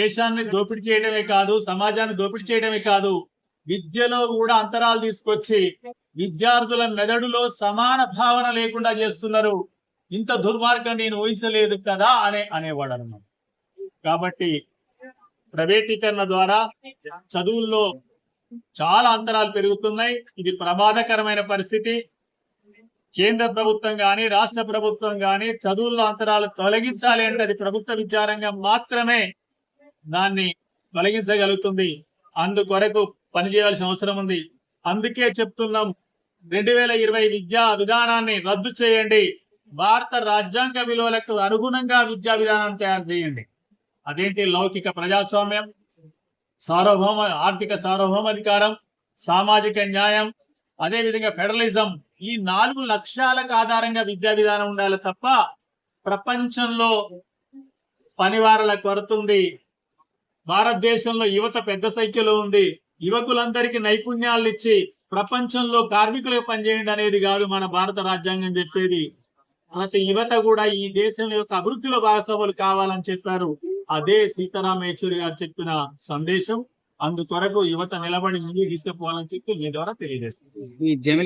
దేశాన్ని దోపిడీ చేయడమే కాదు సమాజాన్ని దోపిడీ చేయడమే కాదు విద్యలో కూడా అంతరాలు తీసుకొచ్చి విద్యార్థుల మెదడులో సమాన భావన లేకుండా చేస్తున్నారు. ఇంత దుర్మార్గం నేను ఊహించలేదు కదా అనే అనేవాడు అన్నమాట కాబట్టి ప్రైవేటీకరణ ద్వారా చదువుల్లో చాలా అంతరాలు పెరుగుతున్నాయి. ఇది ప్రమాదకరమైన పరిస్థితి. కేంద్ర ప్రభుత్వం కానీ రాష్ట్ర ప్రభుత్వం కానీ చదువుల్లో అంతరాలు తొలగించాలి అంటే అది ప్రభుత్వ విద్యారంగం మాత్రమే దాన్ని తొలగించగలుగుతుంది. అందుకొరకు పనిచేయాల్సిన అవసరం ఉంది. అందుకే చెప్తున్నాం రెండు వేల ఇరవై విద్యా విధానాన్ని రద్దు చేయండి. భారత రాజ్యాంగ విలువలకు అనుగుణంగా విద్యా విధానాన్ని తయారు చేయండి. అదేంటి లౌకిక ప్రజాస్వామ్యం సార్వభౌమ ఆర్థిక సార్వభౌమాధికారం సామాజిక న్యాయం అదే విధంగా ఫెడరలిజం ఈ నాలుగు లక్ష్యాలకు ఆధారంగా విద్యా విధానం ఉండాలి తప్ప ప్రపంచంలో పనివారల కొరతుంది భారతదేశంలో యువత పెద్ద సంఖ్యలో ఉంది. యువకులందరికీ నైపుణ్యాలు ఇచ్చి ప్రపంచంలో కార్మికులకు పనిచేయండి అనేది కాదు మన భారత రాజ్యాంగం చెప్పేది. ప్రతి యువత కూడా ఈ దేశం యొక్క అభివృద్ధిలో భాగస్వాములు కావాలని చెప్పారు. అదే సీతారాం యేచూరి గారు చెప్పిన సందేశం. అందుకొరకు యువత నిలబడి ముందుకు తీసుకుపోవాలని చెప్పి మీ ద్వారా తెలియజేస్తుంది